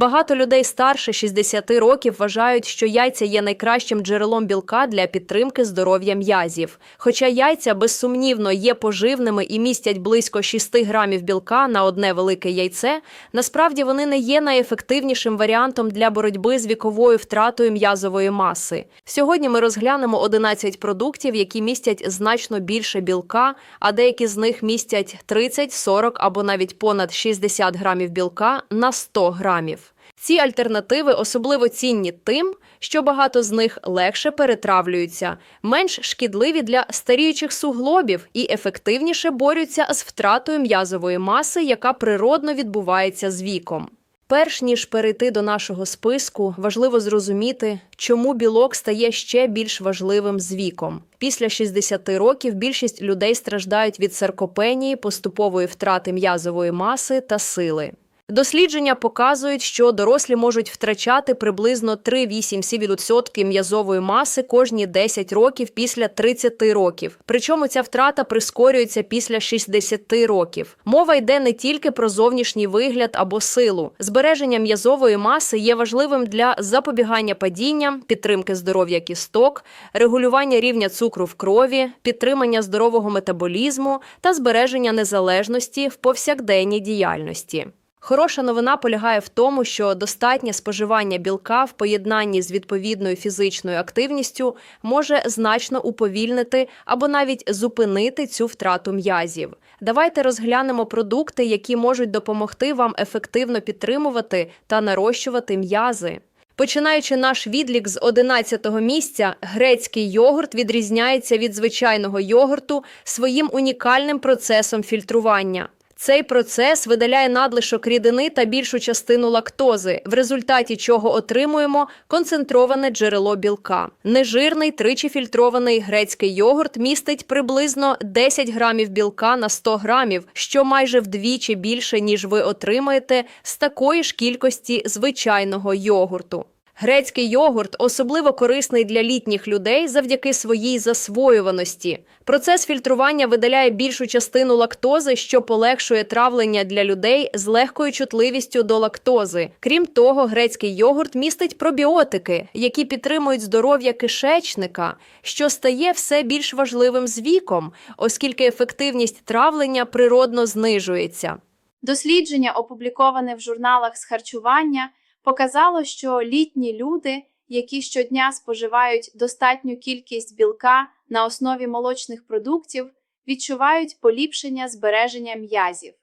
Багато людей старше 60 років вважають, що яйця є найкращим джерелом білка для підтримки здоров'я м'язів. Хоча яйця безсумнівно є поживними і містять близько 6 грамів білка на одне велике яйце, насправді вони не є найефективнішим варіантом для боротьби з віковою втратою м'язової маси. Сьогодні ми розглянемо 11 продуктів, які містять значно більше білка, а деякі з них містять 30, 40 або навіть понад 60 грамів білка на 100 грамів. Ці альтернативи особливо цінні тим, що багато з них легше перетравлюються, менш шкідливі для старіючих суглобів і ефективніше борються з втратою м'язової маси, яка природно відбувається з віком. Перш ніж перейти до нашого списку, важливо зрозуміти, чому білок стає ще більш важливим з віком. Після 60 років більшість людей страждають від саркопенії, поступової втрати м'язової маси та сили. Дослідження показують, що дорослі можуть втрачати приблизно 3-8% м'язової маси кожні 10 років після 30 років. Причому ця втрата прискорюється після 60 років. Мова йде не тільки про зовнішній вигляд або силу. Збереження м'язової маси є важливим для запобігання падіння, підтримки здоров'я кісток, регулювання рівня цукру в крові, підтримання здорового метаболізму та збереження незалежності в повсякденній діяльності. Хороша новина полягає в тому, що достатнє споживання білка в поєднанні з відповідною фізичною активністю може значно уповільнити або навіть зупинити цю втрату м'язів. Давайте розглянемо продукти, які можуть допомогти вам ефективно підтримувати та нарощувати м'язи. Починаючи наш відлік з 11-го місця, грецький йогурт відрізняється від звичайного йогурту своїм унікальним процесом фільтрування. Цей процес видаляє надлишок рідини та більшу частину лактози, в результаті чого отримуємо концентроване джерело білка. Нежирний тричі фільтрований грецький йогурт містить приблизно 10 грамів білка на 100 грамів, що майже вдвічі більше, ніж ви отримаєте з такої ж кількості звичайного йогурту. Грецький йогурт особливо корисний для літніх людей завдяки своїй засвоюваності. Процес фільтрування видаляє більшу частину лактози, що полегшує травлення для людей з легкою чутливістю до лактози. Крім того, грецький йогурт містить пробіотики, які підтримують здоров'я кишечника, що стає все більш важливим з віком, оскільки ефективність травлення природно знижується. Дослідження, опубліковане в журналах з харчування, показало, що літні люди, які щодня споживають достатню кількість білка на основі молочних продуктів, відчувають поліпшення збереження м'язів.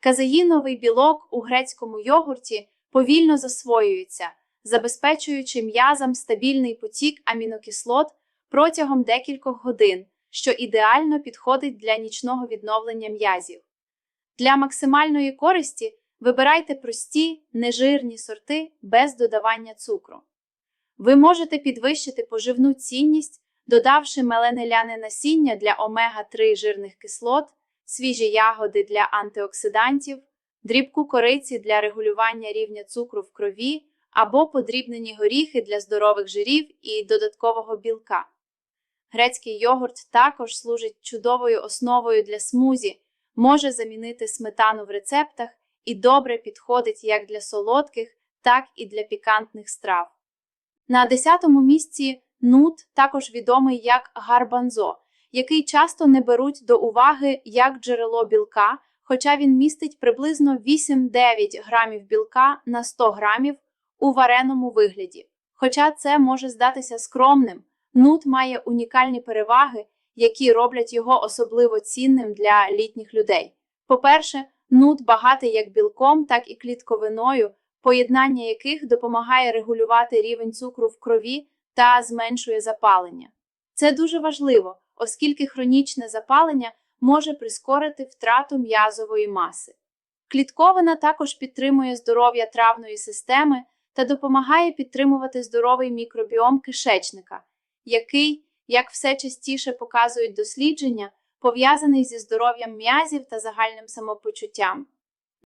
Казеїновий білок у грецькому йогурті повільно засвоюється, забезпечуючи м'язам стабільний потік амінокислот протягом декількох годин, що ідеально підходить для нічного відновлення м'язів. Для максимальної користі Вибирайте прості, нежирні сорти без додавання цукру. Ви можете підвищити поживну цінність, додавши меленеляне насіння для омега-3 жирних кислот, свіжі ягоди для антиоксидантів, дрібку кориці для регулювання рівня цукру в крові або подрібнені горіхи для здорових жирів і додаткового білка. Грецький йогурт також служить чудовою основою для смузі, може замінити сметану в рецептах і добре підходить як для солодких, так і для пікантних страв. На 10-му місці нут, також відомий як гарбанзо, який часто не беруть до уваги як джерело білка, хоча він містить приблизно 8-9 грамів білка на 100 грамів у вареному вигляді. Хоча це може здатися скромним, нут має унікальні переваги, які роблять його особливо цінним для літніх людей. По-перше, Нут багатий як білком, так і клітковиною, поєднання яких допомагає регулювати рівень цукру в крові та зменшує запалення. Це дуже важливо, оскільки хронічне запалення може прискорити втрату м'язової маси. Клітковина також підтримує здоров'я травної системи та допомагає підтримувати здоровий мікробіом кишечника, який, як все частіше показують дослідження, пов'язаний зі здоров'ям м'язів та загальним самопочуттям.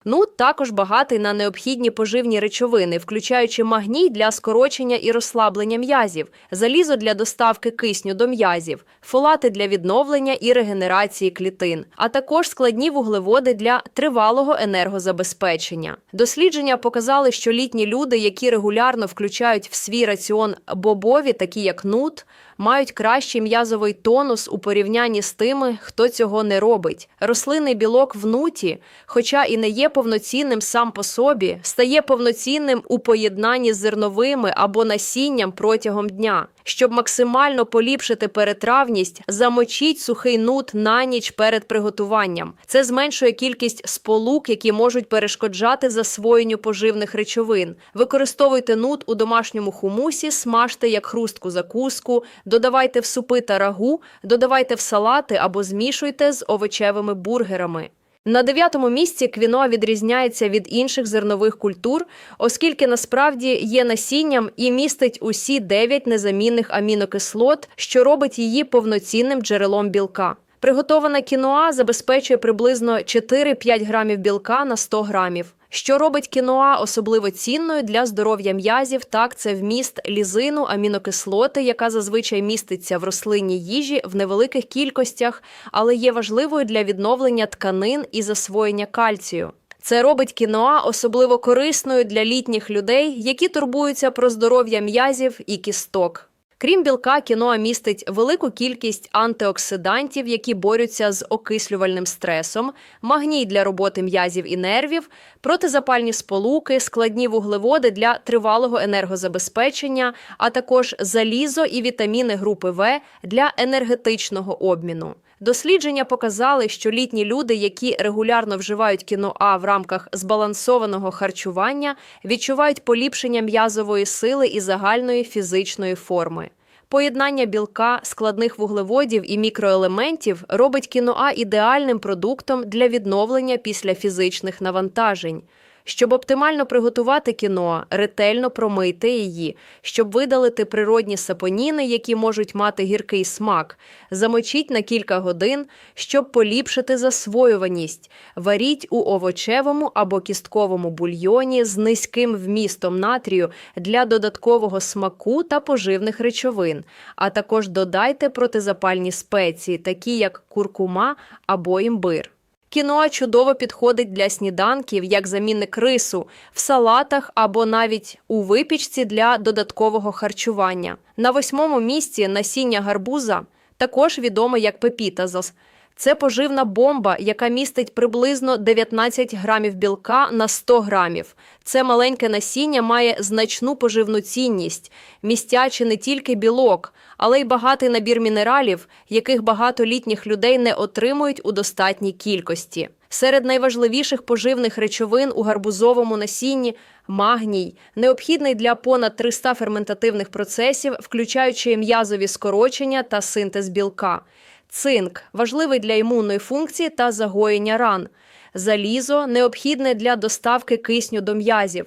Нут також багатий на необхідні поживні речовини, включаючи магній для скорочення і розслаблення м'язів, залізо для доставки кисню до м'язів, фолати для відновлення і регенерації клітин, а також складні вуглеводи для тривалого енергозабезпечення. Дослідження показали, що літні люди, які регулярно включають в свій раціон бобові, такі як нут, мають кращий м'язовий тонус у порівнянні з тими, хто цього не робить. Рослинний білок в нуті, хоча і не є повноцінним сам по собі, стає повноцінним у поєднанні з зерновими або насінням протягом дня. Щоб максимально поліпшити перетравність, замочіть сухий нут на ніч перед приготуванням. Це зменшує кількість сполук, які можуть перешкоджати засвоєнню поживних речовин. Використовуйте нут у домашньому хумусі, смажте як хрустку закуску, додавайте в супи та рагу, додавайте в салати або змішуйте з овочевими бургерами. На дев'ятому місці квіноа відрізняється від інших зернових культур, оскільки насправді є насінням і містить усі дев'ять незамінних амінокислот, що робить її повноцінним джерелом білка. Приготована кіноа забезпечує приблизно 4-5 грамів білка на 100 грамів. Що робить кіноа особливо цінною для здоров'я м'язів, так це вміст лізину, амінокислоти, яка зазвичай міститься в рослинній їжі в невеликих кількостях, але є важливою для відновлення тканин і засвоєння кальцію. Це робить кіноа особливо корисною для літніх людей, які турбуються про здоров'я м'язів і кісток. Крім білка, кіноа містить велику кількість антиоксидантів, які борються з окислювальним стресом, магній для роботи м'язів і нервів, протизапальні сполуки, складні вуглеводи для тривалого енергозабезпечення, а також залізо і вітаміни групи В для енергетичного обміну. Дослідження показали, що літні люди, які регулярно вживають кіноа в рамках збалансованого харчування, відчувають поліпшення м'язової сили і загальної фізичної форми. Поєднання білка, складних вуглеводів і мікроелементів робить кіноа ідеальним продуктом для відновлення після фізичних навантажень. Щоб оптимально приготувати кіноа, ретельно промийте її, щоб видалити природні сапоніни, які можуть мати гіркий смак. Замочіть на кілька годин, щоб поліпшити засвоюваність. Варіть у овочевому або кістковому бульйоні з низьким вмістом натрію для додаткового смаку та поживних речовин, а також додайте протизапальні спеції, такі як куркума або імбир. Кіноа чудово підходить для сніданків як замінник рису, в салатах або навіть у випічці для додаткового харчування. На восьмому місці насіння гарбуза також відоме як пепітазос. Це поживна бомба, яка містить приблизно 19 грамів білка на 100 грамів. Це маленьке насіння має значну поживну цінність, містячи не тільки білок, але й багатий набір мінералів, яких багато літніх людей не отримують у достатній кількості. Серед найважливіших поживних речовин у гарбузовому насінні магній, необхідний для понад 300 ферментативних процесів, включаючи м'язові скорочення та синтез білка. Цинк важливий для імунної функції та загоєння ран. Залізо необхідне для доставки кисню до м'язів,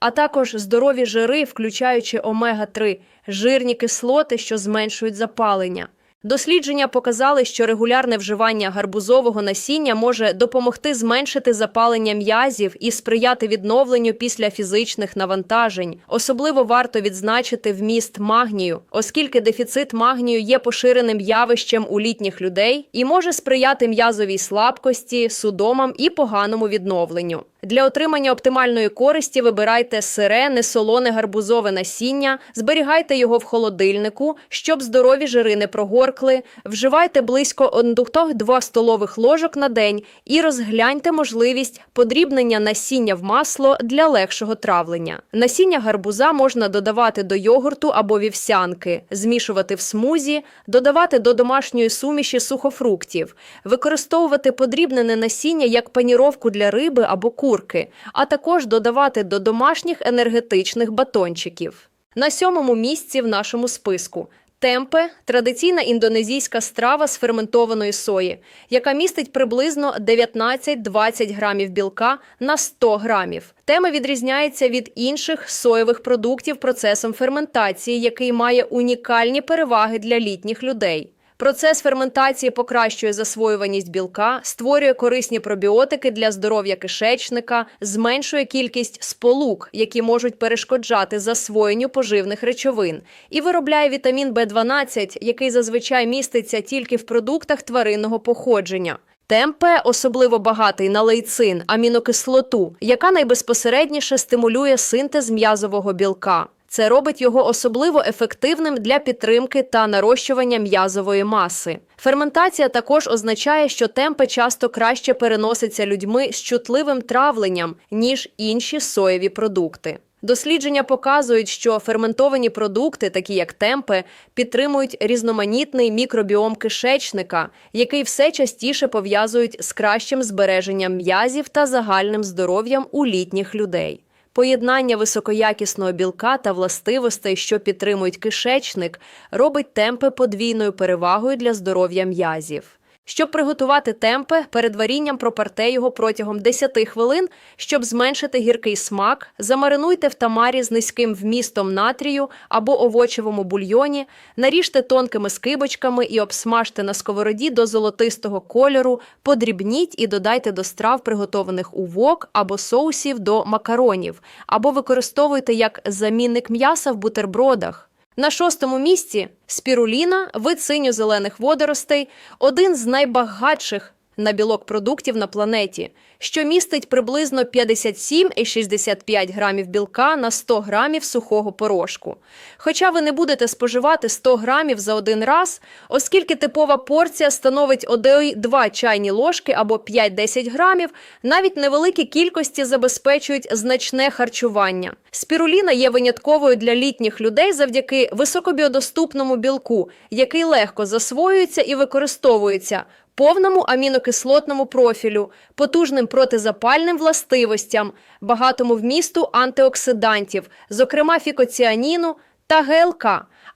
а також здорові жири, включаючи омега-3, жирні кислоти, що зменшують запалення. Дослідження показали, що регулярне вживання гарбузового насіння може допомогти зменшити запалення м'язів і сприяти відновленню після фізичних навантажень. Особливо варто відзначити вміст магнію, оскільки дефіцит магнію є поширеним явищем у літніх людей і може сприяти м'язовій слабкості, судомам і поганому відновленню. Для отримання оптимальної користі вибирайте сире, несолоне гарбузове насіння, зберігайте його в холодильнику, щоб здорові жири не прогоркли. Вживайте близько 1-2 столових ложок на день і розгляньте можливість подрібнення насіння в масло для легшого травлення. Насіння гарбуза можна додавати до йогурту або вівсянки, змішувати в смузі, додавати до домашньої суміші сухофруктів, використовувати подрібнене насіння як паніровку для риби або курки, а також додавати до домашніх енергетичних батончиків. На сьомому місці в нашому списку темпе традиційна індонезійська страва з ферментованої сої, яка містить приблизно 19-20 грамів білка на 100 грамів. Тема відрізняється від інших соєвих продуктів процесом ферментації, який має унікальні переваги для літніх людей. Процес ферментації покращує засвоюваність білка, створює корисні пробіотики для здоров'я кишечника, зменшує кількість сполук, які можуть перешкоджати засвоєнню поживних речовин, і виробляє вітамін В12, який зазвичай міститься тільки в продуктах тваринного походження. Темпе особливо багатий на лейцин, амінокислоту, яка найбезпосередніше стимулює синтез м'язового білка. Це робить його особливо ефективним для підтримки та нарощування м'язової маси. Ферментація також означає, що темпе часто краще переноситься людьми з чутливим травленням, ніж інші соєві продукти. Дослідження показують, що ферментовані продукти, такі як темпе, підтримують різноманітний мікробіом кишечника, який все частіше пов'язують з кращим збереженням м'язів та загальним здоров'ям у літніх людей. Поєднання високоякісного білка та властивостей, що підтримують кишечник, робить темпи подвійною перевагою для здоров'я м'язів. Щоб приготувати темпе, перед варінням пропарте його протягом 10 хвилин, щоб зменшити гіркий смак, замаринуйте в тамарі з низьким вмістом натрію або овочевому бульйоні, наріжте тонкими скибочками і обсмажте на сковороді до золотистого кольору, подрібніть і додайте до страв, приготованих у вок або соусів до макаронів, або використовуйте як замінник м'яса в бутербродах. На шостому місці спіруліна, вид синьо-зелених водоростей, один з найбагатших на білок продуктів на планеті, що містить приблизно 57,65 грамів білка на 100 грамів сухого порошку. Хоча ви не будете споживати 100 грамів за один раз, оскільки типова порція становить 1-2 чайні ложки або 5-10 грамів, навіть невеликі кількості забезпечують значне харчування. Спіруліна є винятковою для літніх людей завдяки високобіодоступному білку, який легко засвоюється і використовується повному амінокислотному профілю, потужним протизапальним властивостям, багатому вмісту антиоксидантів, зокрема фікоціаніну та ГЛК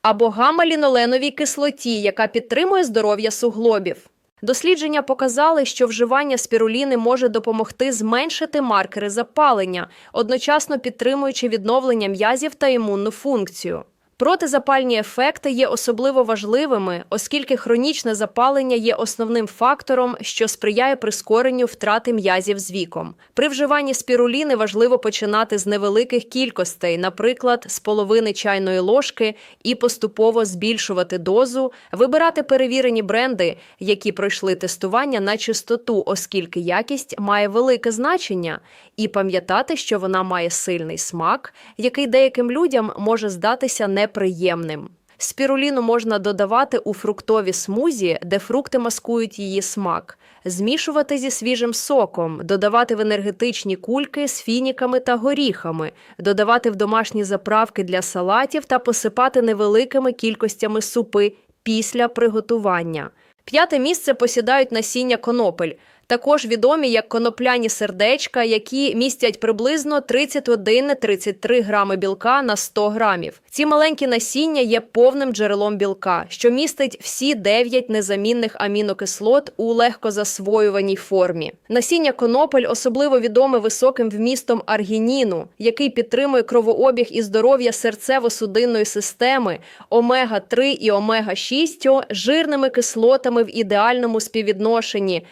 або гамма-ліноленовій кислоті, яка підтримує здоров'я суглобів. Дослідження показали, що вживання спіруліни може допомогти зменшити маркери запалення, одночасно підтримуючи відновлення м'язів та імунну функцію. Протизапальні ефекти є особливо важливими, оскільки хронічне запалення є основним фактором, що сприяє прискоренню втрати м'язів з віком. При вживанні спіруліни важливо починати з невеликих кількостей, наприклад, з половини чайної ложки, і поступово збільшувати дозу, вибирати перевірені бренди, які пройшли тестування на чистоту, оскільки якість має велике значення, і пам'ятати, що вона має сильний смак, який деяким людям може здатися неприємним. Спіруліну можна додавати у фруктові смузі, де фрукти маскують її смак, змішувати зі свіжим соком, додавати в енергетичні кульки з фініками та горіхами, додавати в домашні заправки для салатів та посипати невеликими кількостями супи після приготування. П'яте місце посідають насіння конопель, також відомі як конопляні сердечка, які містять приблизно 31-33 грами білка на 100 грамів. Ці маленькі насіння є повним джерелом білка, що містить всі 9 незамінних амінокислот у легкозасвоюваній формі. Насіння конопель особливо відоме високим вмістом аргініну, який підтримує кровообіг і здоров'я серцево-судинної системи, омега-3 і омега-6, жирними кислотами в ідеальному співвідношенні,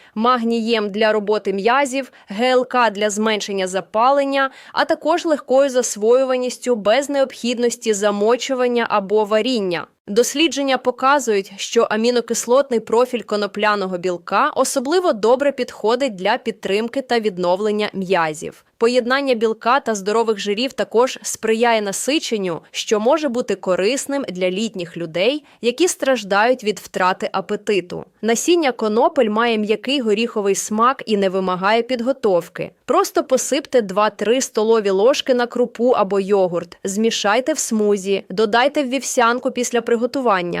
магнієм для роботи м'язів, ГЛК для зменшення запалення, а також легкою засвоюваністю без необхідності замочування або варіння. Дослідження показують, що амінокислотний профіль конопляного білка особливо добре підходить для підтримки та відновлення м'язів. Поєднання білка та здорових жирів також сприяє насиченню, що може бути корисним для літніх людей, які страждають від втрати апетиту. Насіння конопель має м'який горіховий смак і не вимагає підготовки. Просто посипте 2-3 столові ложки на крупу або йогурт, змішайте в смузі, додайте в вівсянку після приготування,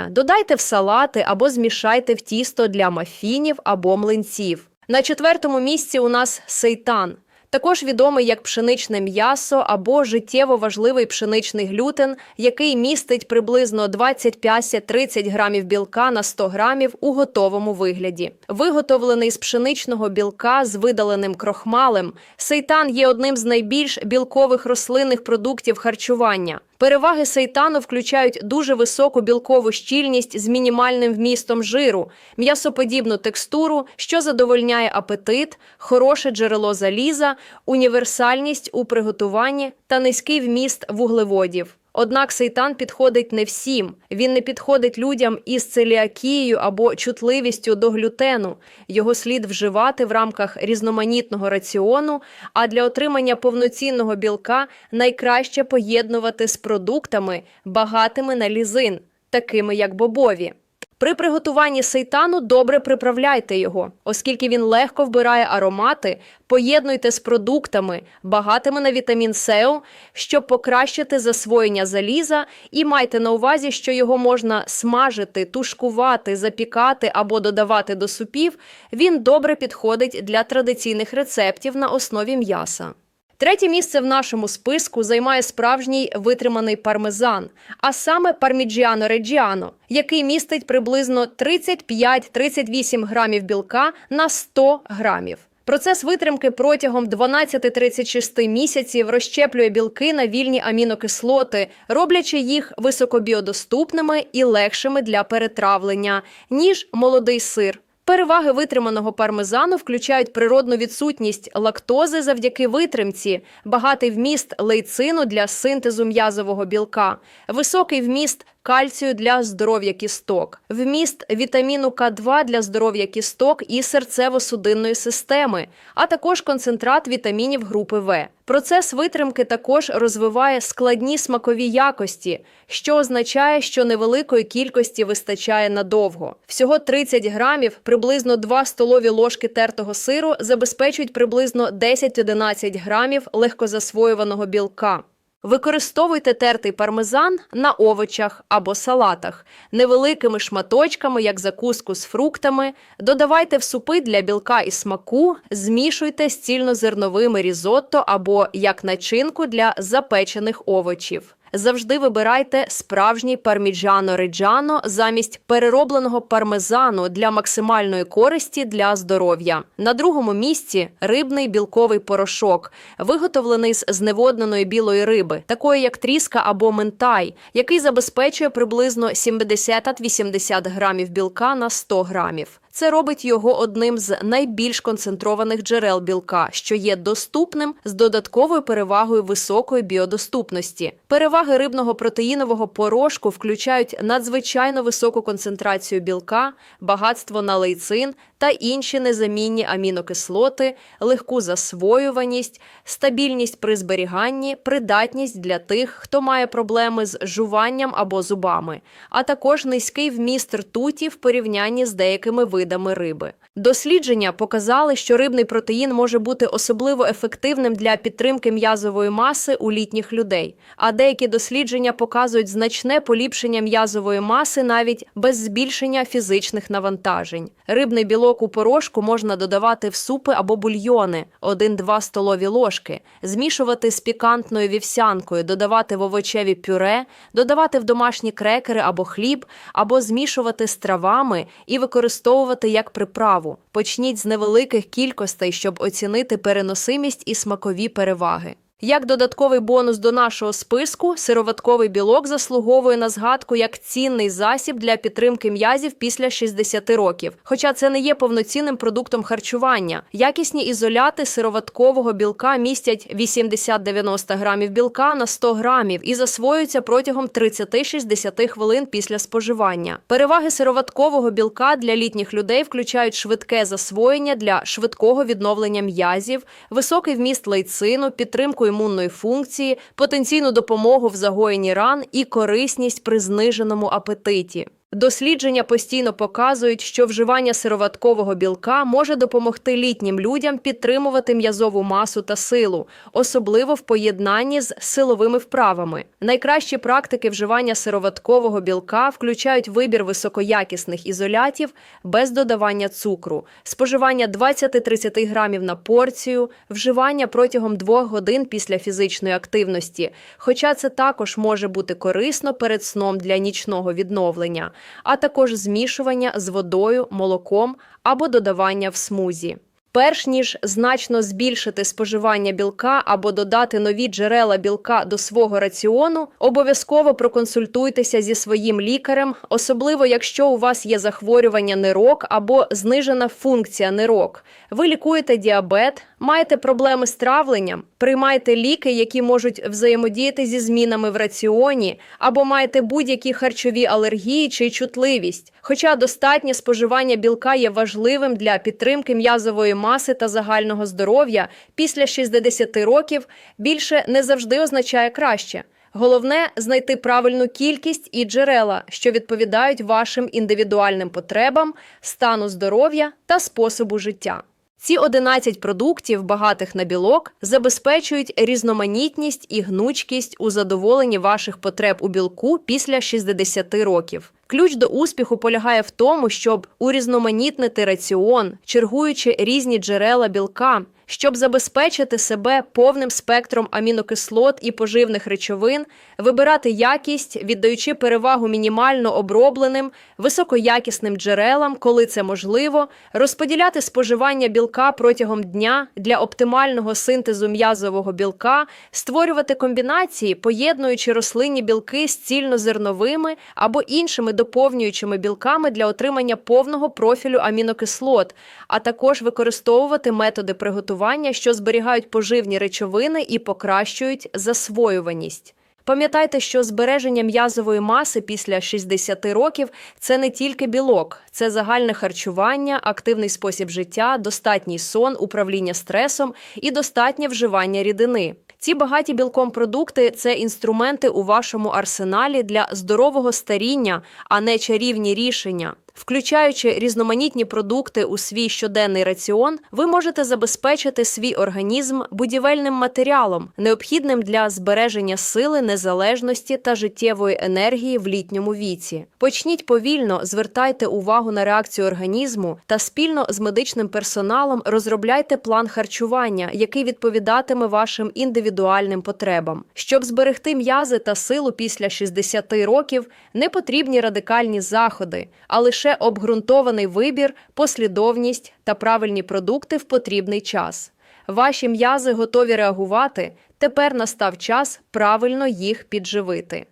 додайте в салати або змішайте в тісто для мафінів або млинців. На четвертому місці у нас сейтан. Також відомий як пшеничне м'ясо або життєво важливий пшеничний глютен, який містить приблизно 25-30 грамів білка на 100 грамів у готовому вигляді. Виготовлений з пшеничного білка з видаленим крохмалем, сейтан є одним з найбільш білкових рослинних продуктів харчування. Переваги сейтану включають дуже високу білкову щільність з мінімальним вмістом жиру, м'ясоподібну текстуру, що задовольняє апетит, хороше джерело заліза, універсальність у приготуванні та низький вміст вуглеводів. Однак сейтан підходить не всім. Він не підходить людям із целіакією або чутливістю до глютену. Його слід вживати в рамках різноманітного раціону, а для отримання повноцінного білка найкраще поєднувати з продуктами, багатими на лізин, такими як бобові. При приготуванні сейтану добре приправляйте його, оскільки він легко вбирає аромати, поєднуйте з продуктами, багатими на вітамін С, щоб покращити засвоєння заліза, і майте на увазі, що його можна смажити, тушкувати, запікати або додавати до супів. Він добре підходить для традиційних рецептів на основі м'яса. Третє місце в нашому списку займає справжній витриманий пармезан, а саме парміджіано реджіано, який містить приблизно 35-38 грамів білка на 100 грамів. Процес витримки протягом 12-36 місяців розщеплює білки на вільні амінокислоти, роблячи їх високобіодоступними і легшими для перетравлення, ніж молодий сир. Переваги витриманого пармезану включають природну відсутність лактози завдяки витримці, багатий вміст лейцину для синтезу м'язового білка, високий вміст кальцію для здоров'я кісток, вміст вітаміну К2 для здоров'я кісток і серцево-судинної системи, а також концентрат вітамінів групи В. Процес витримки також розвиває складні смакові якості, що означає, що невеликої кількості вистачає надовго. Всього 30 грамів, приблизно 2 столові ложки тертого сиру забезпечують приблизно 10-11 грамів легкозасвоюваного білка. Використовуйте тертий пармезан на овочах або салатах, невеликими шматочками, як закуску з фруктами. Додавайте в супи для білка і смаку, змішуйте з цільнозерновими різотто або як начинку для запечених овочів. Завжди вибирайте справжній парміджано реджано замість переробленого пармезану для максимальної користі для здоров'я. На другому місці рибний білковий порошок, виготовлений з зневодненої білої риби, такої як тріска або ментай, який забезпечує приблизно 70-80 грамів білка на 100 грамів. Це робить його одним з найбільш концентрованих джерел білка, що є доступним з додатковою перевагою високої біодоступності. Переваги рибного протеїнового порошку включають надзвичайно високу концентрацію білка, багатство на лейцин та інші незамінні амінокислоти, легку засвоюваність, стабільність при зберіганні, придатність для тих, хто має проблеми з жуванням або зубами, а також низький вміст ртуті в порівнянні з деякими видами риби. Дослідження показали, що рибний протеїн може бути особливо ефективним для підтримки м'язової маси у літніх людей. А деякі дослідження показують значне поліпшення м'язової маси навіть без збільшення фізичних навантажень. Рибний білок у порошку можна додавати в супи або бульйони 1-2 столові ложки, змішувати з пікантною вівсянкою, додавати в овочеві пюре, додавати в домашні крекери або хліб, або змішувати з травами і використовувати як приправу. Почніть з невеликих кількостей, щоб оцінити переносимість і смакові переваги. Як додатковий бонус до нашого списку, сироватковий білок заслуговує на згадку як цінний засіб для підтримки м'язів після 60 років. Хоча це не є повноцінним продуктом харчування. Якісні ізоляти сироваткового білка містять 80-90 грамів білка на 100 грамів і засвоюються протягом 30-60 хвилин після споживання. Переваги сироваткового білка для літніх людей включають швидке засвоєння для швидкого відновлення м'язів, високий вміст лейцину, підтримку імунної функції, потенційну допомогу в загоєнні ран і корисність при зниженому апетиті. Дослідження постійно показують, що вживання сироваткового білка може допомогти літнім людям підтримувати м'язову масу та силу, особливо в поєднанні з силовими вправами. Найкращі практики вживання сироваткового білка включають вибір високоякісних ізолятів без додавання цукру, споживання 20-30 грамів на порцію, вживання протягом 2 годин після фізичної активності. Хоча це також може бути корисно перед сном для нічного відновлення а також змішування з водою, молоком або додавання в смузі. Перш ніж значно збільшити споживання білка або додати нові джерела білка до свого раціону, обов'язково проконсультуйтеся зі своїм лікарем, особливо якщо у вас є захворювання нирок або знижена функція нирок. Ви лікуєте діабет, маєте проблеми з травленням, приймаєте ліки, які можуть взаємодіяти зі змінами в раціоні, або маєте будь-які харчові алергії чи чутливість. Хоча достатнє споживання білка є важливим для підтримки м'язової маси та загального здоров'я після 60 років, більше не завжди означає краще. Головне знайти правильну кількість і джерела, що відповідають вашим індивідуальним потребам, стану здоров'я та способу життя. Ці 11 продуктів, багатих на білок, забезпечують різноманітність і гнучкість у задоволенні ваших потреб у білку після 60 років. Ключ до успіху полягає в тому, щоб урізноманітнити раціон, чергуючи різні джерела білка, щоб забезпечити себе повним спектром амінокислот і поживних речовин, вибирати якість, віддаючи перевагу мінімально обробленим, високоякісним джерелам, коли це можливо, розподіляти споживання білка протягом дня для оптимального синтезу м'язового білка, створювати комбінації, поєднуючи рослинні білки з цільнозерновими або іншими доповнюючими білками для отримання повного профілю амінокислот, а також використовувати методи приготування, що зберігають поживні речовини і покращують засвоюваність. Пам'ятайте, що збереження м'язової маси після 60 років це не тільки білок, це загальне харчування, активний спосіб життя, достатній сон, управління стресом і достатнє вживання рідини. Ці багаті білком продукти це інструменти у вашому арсеналі для здорового старіння, а не чарівні рішення. Включаючи різноманітні продукти у свій щоденний раціон, ви можете забезпечити свій організм будівельним матеріалом, необхідним для збереження сили, незалежності та життєвої енергії в літньому віці. Почніть повільно, звертайте увагу на реакцію організму та спільно з медичним персоналом розробляйте план харчування, який відповідатиме вашим індивідуальним потребам. Щоб зберегти м'язи та силу після 60 років, не потрібні радикальні заходи, а лише обґрунтований вибір, послідовність та правильні продукти в потрібний час. Ваші м'язи готові реагувати. Тепер настав час правильно їх підживити.